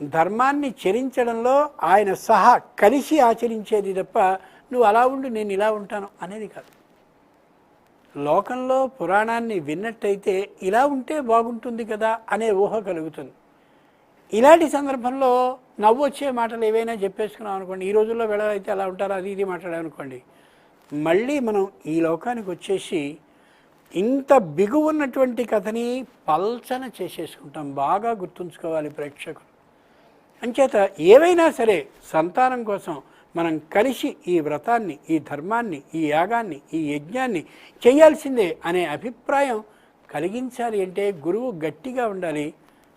ధర్మాన్ని చరించడంలో ఆయన సహా కలిసి ఆచరించేది తప్ప నువ్వు అలా ఉండు నేను ఇలా ఉంటాను అనేది కాదు. లోకంలో పురాణాన్ని విన్నట్టయితే ఇలా ఉంటే బాగుంటుంది కదా అనే ఊహ కలుగుతుంది. ఇలాంటి సందర్భంలో నవ్వు వచ్చే మాటలు ఏవైనా చెప్పేసుకున్నాం అనుకోండి ఈ రోజుల్లో వెళ్ళైతే అలా ఉంటారు అది ఇది మాట్లాడామనుకోండి మళ్ళీ మనం ఈ లోకానికి వచ్చేసి ఇంత బిగు ఉన్నటువంటి కథని పల్చన చేసేసుకుంటాం బాగా గుర్తుంచుకోవాలి ప్రేక్షకులు. అంచేత ఏవైనా సరే సంతానం కోసం మనం కలిసి ఈ వ్రతాన్ని ఈ ధర్మాన్ని ఈ యాగాన్ని ఈ యజ్ఞాన్ని చేయాల్సిందే అనే అభిప్రాయం కలిగించాలి అంటే గురువు గట్టిగా ఉండాలి.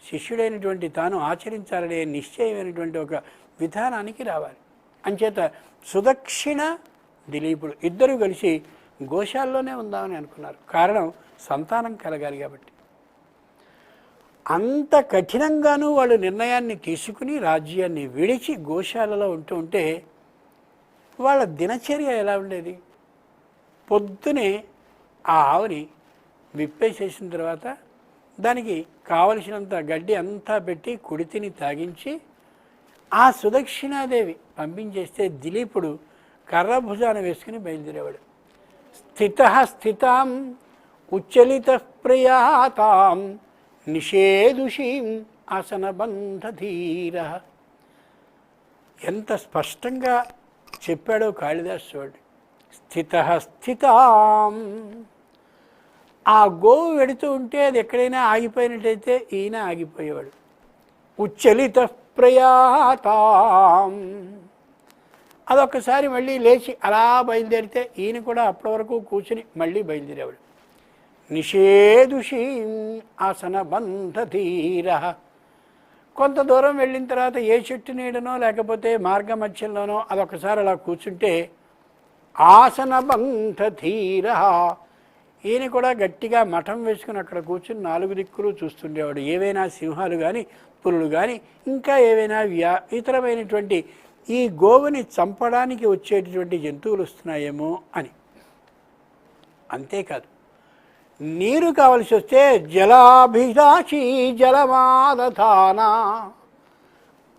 శిష్యుడైనటువంటి తాను ఆచరించాలనే నిశ్చయమైనటువంటి ఒక విధానానికి రావాలి. అంచేత సుదక్షిణ దిలీపుడు ఇద్దరు కలిసి గోశాల్లోనే ఉందామని అనుకున్నారు. కారణం సంతానం కలగాలి కాబట్టి. అంత కఠినంగానూ వాళ్ళు నిర్ణయాన్ని తీసుకుని రాజ్యాన్ని విడిచి గోశాలలో ఉంటూ ఉంటే వాళ్ళ దినచర్య ఎలా ఉండేది? పొద్దునే ఆ ఆవుని విప్పేసేసిన తర్వాత దానికి కావలసినంత గడ్డి అంతా పెట్టి కుడితిని తాగించి ఆ సుదక్షిణాదేవి పంపించేస్తే దిలీపుడు కర్రభుజాన వేసుకుని బయలుదేరేవాడు. స్థిత స్థితాం ఉచ్చలిత ప్రియాతాం నిషేదుషీం ఆసనబంధధీర. ఎంత స్పష్టంగా చెప్పాడో కాళిదాస్ చూడండి. స్థిత స్థితాం. ఆ గోవు వెడుతూ ఉంటే అది ఎక్కడైనా ఆగిపోయినట్టయితే ఈయన ఆగిపోయేవాడు. ఉచ్చలిత ప్రయాతాం. అదొక్కసారి మళ్ళీ లేచి అలా బయలుదేరితే ఈయన కూడా అప్పటి వరకు కూర్చుని మళ్ళీ బయలుదేరేవాడు. నిషేదుషీం ఆసన బంధధీర. కొంత దూరం వెళ్ళిన తర్వాత ఏ చెట్టు నీడనో లేకపోతే మార్గ మధ్యంలోనో అదొకసారి అలా కూర్చుంటే ఆసన బంధధీర. ఈయన కూడా గట్టిగా మఠం వేసుకుని అక్కడ కూర్చుని నాలుగు దిక్కులు చూస్తుండేవాడు. ఏవైనా సింహాలు కానీ పులులు కానీ ఇంకా ఏవైనా వ్యా ఇతరమైనటువంటి ఈ గోవుని చంపడానికి వచ్చేటటువంటి జంతువులు వస్తున్నాయేమో అని. అంతేకాదు. నీరు కావలసి వస్తే జలాభిలాషి జలమాదధాన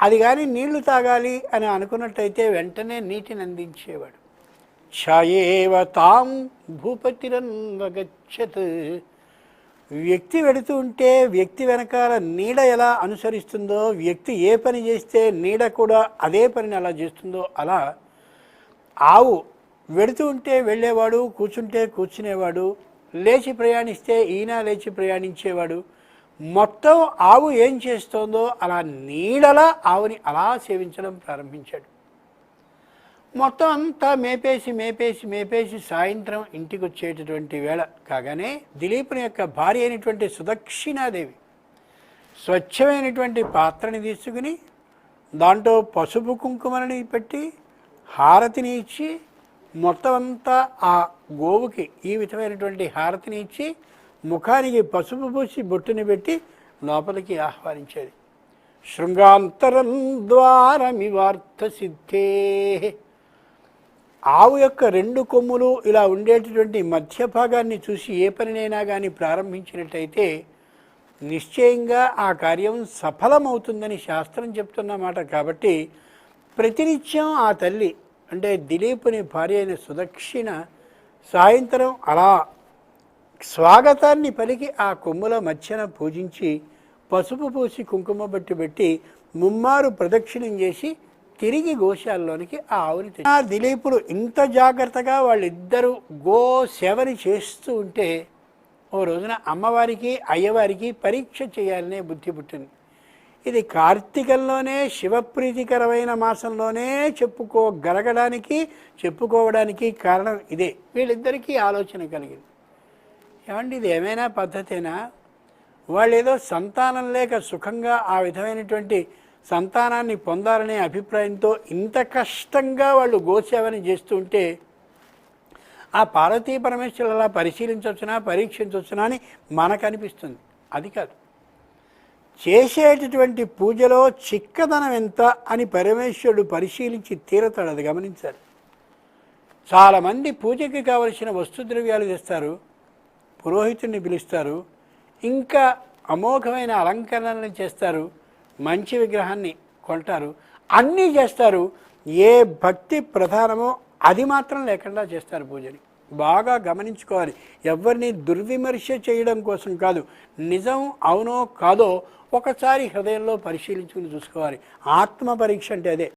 అది కానీ నీళ్ళు తాగాలి అని అనుకున్నట్టయితే వెంటనే నీటిని అందించేవాడు. ఛాయేవ తాం భూపతిరన్వగచ్చత్ వ్యక్తి వెడుతూ ఉంటే వ్యక్తి వెనకాల నీడ ఎలా అనుసరిస్తుందో వ్యక్తి ఏ పని చేస్తే నీడ కూడా అదే పనిని అలా చేస్తుందో అలా ఆవు వెడుతూ ఉంటే వెళ్ళేవాడు కూర్చుంటే కూర్చునేవాడు లేచి ప్రయాణిస్తే ఈయన లేచి ప్రయాణించేవాడు. మొత్తం ఆవు ఏం చేస్తోందో అలా నీడలా ఆవుని అలా సేవించడం ప్రారంభించాడు. మొత్తం అంతా మేపేసి మేపేసి మేపేసి సాయంత్రం ఇంటికి వచ్చేటటువంటి వేళ కాగానే దిలీపుని యొక్క భార్య అయినటువంటి సుదక్షిణాదేవి స్వచ్ఛమైనటువంటి పాత్రని తీసుకుని దాంట్లో పసుపు కుంకుమలని పెట్టి హారతిని ఇచ్చి మొత్తం అంతా ఆ గోవుకి ఈ విధమైనటువంటి హారతిని ఇచ్చి ముఖానికి పసుపు పూసి బొట్టుని పెట్టి లోపలికి ఆహ్వానించేది. శృంగాంతరం ద్వారమివార్థ సిద్ధే. ఆవు యొక్క రెండు కొమ్ములు ఇలా ఉండేటటువంటి మధ్య భాగాన్ని చూసి ఏ పనినైనా కానీ ప్రారంభించినట్టయితే నిశ్చయంగా ఆ కార్యం సఫలమవుతుందని శాస్త్రం చెప్తున్నమాట కాబట్టి ప్రతినిత్యం ఆ తల్లి అంటే దిలీపుని భార్య అయిన సుదక్షిణ సాయంత్రం అలా స్వాగతాన్ని పలికి ఆ కొమ్ముల మధ్యన పూజించి పసుపు పూసి కుంకుమ బట్టి పెట్టి ముమ్మారు ప్రదక్షిణం చేసి తిరిగి గోశాలలోనికి ఆ ఆవుని ఆ దిలీపుడు ఇంత జాగ్రత్తగా వాళ్ళిద్దరూ గో సేవని చేస్తూ ఉంటే ఓ రోజున అమ్మవారికి అయ్యవారికి పరీక్ష చేయాలనే బుద్ధి పుట్టింది. ఇది కార్తీకంలోనే శివప్రీతికరమైన మాసంలోనే చెప్పుకోగలగడానికి చెప్పుకోవడానికి కారణం ఇదే. వీళ్ళిద్దరికీ ఆలోచన కలిగింది. ఏమండి ఇది ఏమైనా పద్ధతేనా? వాళ్ళు ఏదో సంతానం లేక సుఖంగా ఆ విధమైనటువంటి సంతానాన్ని పొందాలనే అభిప్రాయంతో ఇంత కష్టంగా వాళ్ళు గోసేవని చేస్తుంటే ఆ పార్వతీ పరమేశ్వరులు అలా పరిశీలించవచ్చునా పరీక్షించవచ్చునా అని మనకు అనిపిస్తుంది అది కాదు. చేసేటటువంటి పూజలో చిక్కదనం ఎంత అని పరమేశ్వరుడు పరిశీలించి తీరతాడు అది గమనించాలి. చాలామంది పూజకి కావలసిన వస్తుద్రవ్యాలు తెస్తారు పురోహితుడిని పిలుస్తారు ఇంకా అమోఘమైన అలంకరణలు చేస్తారు మంచి విగ్రహాన్ని కొంటారు అన్నీ చేస్తారు. ఏ భక్తి ప్రధానమో అది మాత్రం లేకుండా చేస్తారు పూజని. బాగా గమనించుకోవాలి. ఎవరిని దుర్విమర్శ చేయడం కోసం కాదు నిజం అవునో కాదో ఒకసారి హృదయంలో పరిశీలించుకుని చూసుకోవాలి. ఆత్మ పరీక్ష అంటే అదే.